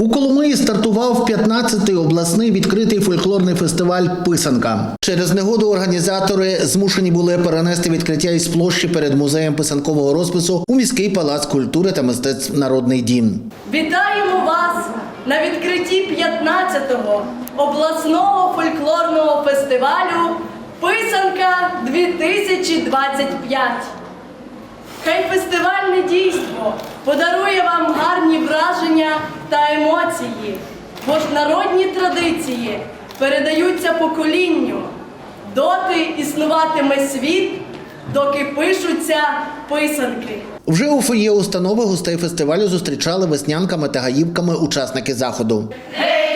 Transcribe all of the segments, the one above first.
У Коломиї стартував 15-й обласний відкритий фольклорний фестиваль Писанка. Через негоду організатори змушені були перенести відкриття із площі перед музеєм писанкового розпису у міський палац культури та мистецтв Народний дім. Вітаємо вас на відкритті 15-го обласного фольклорного фестивалю Писанка 2025. Хай фестивальне дійство подарує вам гарні враження та емоції, бо ж народні традиції передаються поколінню. Доти існуватиме світ, доки пишуться писанки. Вже у фоє установи гостей фестивалю зустрічали веснянками та гаївками учасники заходу. Гей,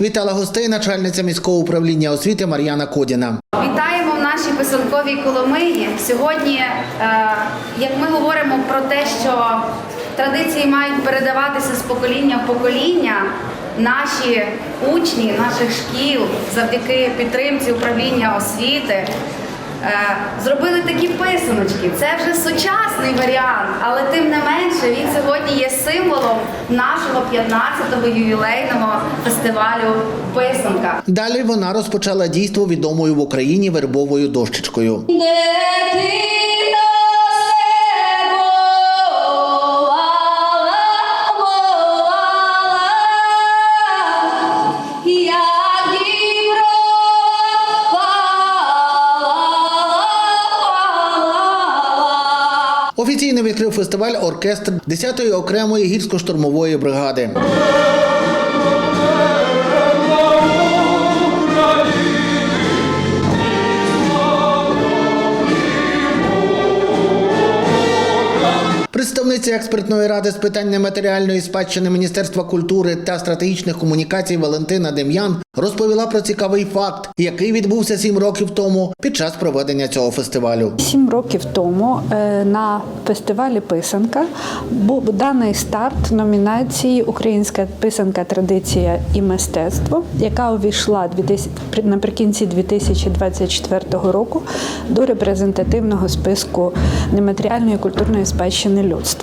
Вітала гостей начальниця міського управління освіти Мар'яна Кодіна. Вітаємо в нашій писанковій Коломиї. Сьогодні, е, як ми говоримо про те, що традиції мають передаватися з покоління в покоління, наші учні наших шкіл завдяки підтримці управління освіти. Е, Зробили такі писаночки. Це вже сучасний варіант, але тим не менше він сьогодні є символом нашого 15-го ювілейного фестивалю Писанка. Далі вона розпочала дійство відомою в Україні вербовою дощечкою. Офіційно відкрив фестиваль оркестр 10-ї окремої гірсько-штурмової бригади. Представниця експертної ради з питань нематеріальної спадщини Міністерства культури та стратегічних комунікацій Валентина Дем'ян розповіла про цікавий факт, який відбувся сім років тому під час проведення цього фестивалю. Сім років тому е, на фестивалі Писанка був даний старт номінації Українська писанка, традиція і мистецтво, яка увійшла 2000 при- наприкінці 2024 року до репрезентативного списку нематеріальної культурної спадщини людства.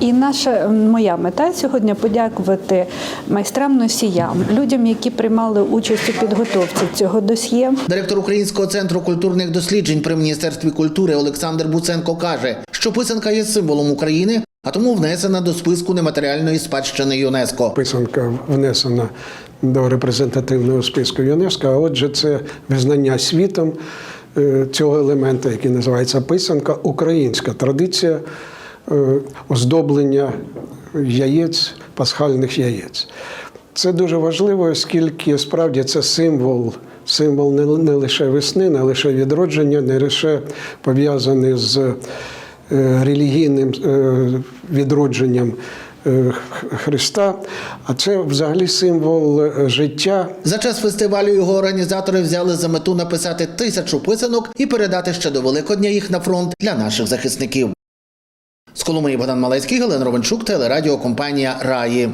І наша моя мета сьогодні подякувати майстрам носіям, людям, які приймали участь у підготовці цього досьє. Директор Українського центру культурних досліджень при міністерстві культури Олександр Буценко каже, що писанка є символом України, а тому внесена до списку нематеріальної спадщини ЮНЕСКо. Писанка внесена до репрезентативного списку ЮНЕСКО, а отже, це визнання світом е, цього елемента, який називається писанка, українська традиція оздоблення яєць, пасхальних яєць. Це дуже важливо, оскільки справді це символ. Символ не, лише весни, не лише відродження, не лише пов'язаний з е, релігійним е, відродженням е, Христа, а це взагалі символ е, життя За час фестивалю його організатори взяли за мету написати тисячу писанок і передати ще до Великодня їх на фронт для наших захисників. З Коломиї Богдан Малецький, Галина Ровенчук, телерадіокомпанія Раї.